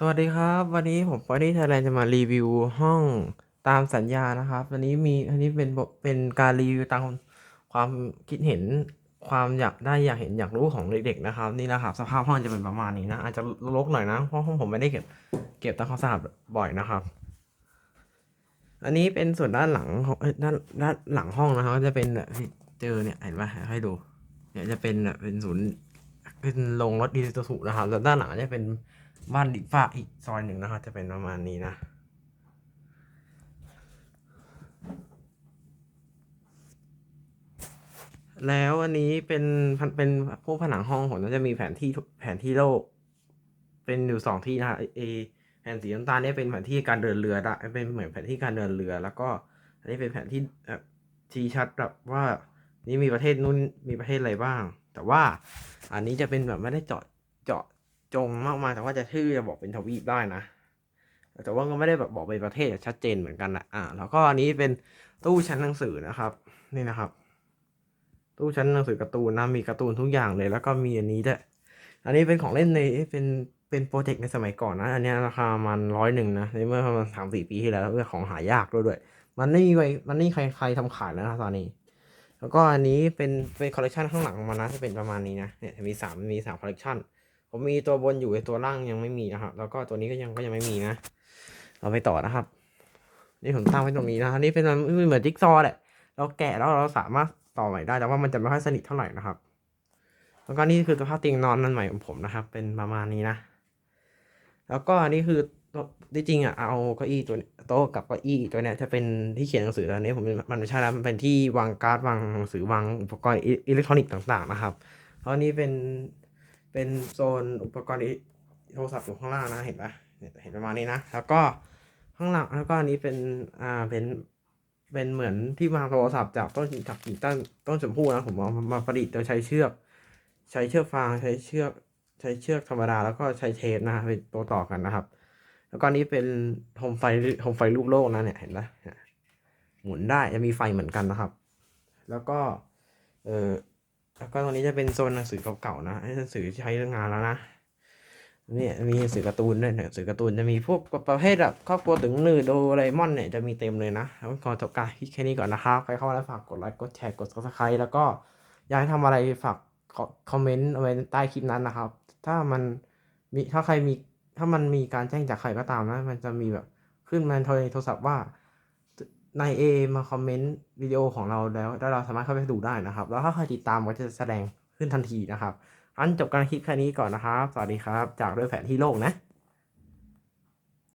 สวัสดีครับ วันนี้ผมปอดี้ไทยแลนด์จะมารีวิวห้องตามสัญญานะครับ วันนี้มีอันนี้เป็นเป็นการรีวิวตามความคิดเห็นความอยากได้อยากเห็นอยากรู้ของเด็กๆนะครับ นี่นะครับ สภาพห้องจะเป็นประมาณนี้นะอาจจะรกหน่อยนะเพราะห้องผมไม่ได้เก็บเก็บตามความสะอาดบ่อยนะครับ อันนี้เป็นส่วนด้านหลังของด้านด้านหลังห้องนะครับ จะเป็นแบบเจอเนี่ยเห็นไหมให้ดูเนี่ยจะเป็นเป็นศูนย์ เป็นโรงรถดีซูซูนะครับแล้วด้านหลังจะเป็นบ้านดิฟ้าอีกซอยหนึ่งนะครับจะเป็นประมาณนี้นะแล้วอันนี้เป็นเป็นพวกผนังห้องผมจะมีแผนที่แผนที่โลก เป็นอยู่สองที่นะฮะเอแผนสีน้ำตาลนี่เป็นแผนที่การเดินเรือละเป็นเหมือนแผนที่การเดินเรือ แล้วก็ อันนี้เป็นแผนที่ชี้ชัดแบบว่า นี่มีประเทศนู้นมีประเทศอะไรบ้าง แต่ว่าอันนี้จะเป็นแบบไม่ได้เจาะเจาะจงมากมายแต่ว่าจะชื่อจะบอกเป็นทวีปได้นะแต่ว่าก็ไม่ได้แบบบอกเป็นประเทศชัดเจนเหมือนกันนะอ่า แล้วก็อันนี้เป็นตู้ชั้นหนังสือนะครับ นี่นะครับ ตู้ชั้นหนังสือการ์ตูนนะมีการ์ตูนทุกอย่างเลย แล้วก็มีอันนี้ด้วยอันนี้เป็นของเล่นในเป็นเป็นโปรเจกต์ในสมัยก่อนนะ อันนี้ราคามันร้อยหนึ่งนะในเมื่อประมาณสามสี่ปีที่แล้วเรื่องของหายากด้วยด้วย มันไม่มีไว้มันไม่มีใครใครทำขายแล้วนะตอนนี้ แล้วก็อันนี้เป็นเป็นคอลเลกชันข้างหลังของมันนะจะเป็นประมาณนี้นะเนี่ยมีสามมีสามคอลเลกชันผมมีตัวบนอยู่ตัวล่างยังไม่มีนะครับ แล้วก็ตัวนี้ก็ยังก็ยังไม่มีนะ เราไปต่อนะครับ นี่ผมตั้งไว้ตรงนี้นะนี่เป็นมันเหมือนจิ๊กซอว์แหละเราแกะแล้วเราสามารถต่อใหม่ได้แต่ว่ามันจะไม่ค่อยสนิทเท่าไหร่นะครับ แล้วก็นี่คือสภาพเตียงนอนนั่นใหม่ของผมนะครับ เป็นประมาณนี้นะ แล้วก็อันนี้คือ ที่จริงอะเอาเก้าอี้ตัวโต๊ะกับเก้าอี้ตัวเนี้ยจะเป็นที่เขียนหนังสืออันนี้ผมมันไม่ใช่แล้วมันเป็นที่วางการ์ดวางหนังสือวางอุปกรณ์อิเล็กทรอนิกส์ต่าง ๆ นะครับเพราะอันนี้เป็นเป็นโซนอุปกรณ์โทรศัพท์อยู่ข้างล่างนะเห็นปะเห็นประมาณนี้นะ แล้วก็ข้างหลังแล้วก็อันนี้เป็นอ่าเป็นเป็นเหมือนที่วางโทรศัพท์จากต้นจากกิ่งต้นต้นชมพู่นะผมเอามาประดิษฐ์โดยใช้เชือก ใช้เชือกฟางใช้เชือกใช้เชือกธรรมดาแล้วก็ใช้เทปนะเป็นตัวต่อกันนะครับ แล้วก็อันนี้เป็นโฮมไฟโฮมไฟรูปโลกนะเนี่ยเห็นไหมหมุนได้จะมีไฟเหมือนกันนะครับ แล้วก็ เออแล้วก็ตรงนี้จะเป็นโซนหนังสือเก่าๆนะหนังสือที่ใช้เรื่องงานแล้วนะนี่มีหนังสือการ์ตูนด้วยหนังสือการ์ตูนจะมีพวกประเภทแบบครอบครัวถึงนือโดเรมอนเนี่ยจะมีเต็มเลยนะแล้วก็จบการแค่นี้ก่อนนะครับใครเข้ามาแล้วฝากกดไลค์กดแชร์กดซับสไครต์แล้วก็อยากให้ทำอะไรฝากคอมเมนต์เอาไว้ใต้คลิปนั้นนะครับ ถ้ามันมีถ้าใครมี ถ้ามันมีการแจ้งจากใครก็ตามนะ มันจะมีแบบขึ้นมาในโทรศัพท์ว่านายเอมาคอมเมนต์วิดีโอของเราแล้วแล้วเราสามารถเข้าไปดูได้นะครับ แล้วถ้าใครติดตามก็จะแสดงขึ้นทันทีนะครับอันจบการคลิปแค่นี้ก่อนนะครับ สวัสดีครับ จากด้วยแผนที่โลกนะ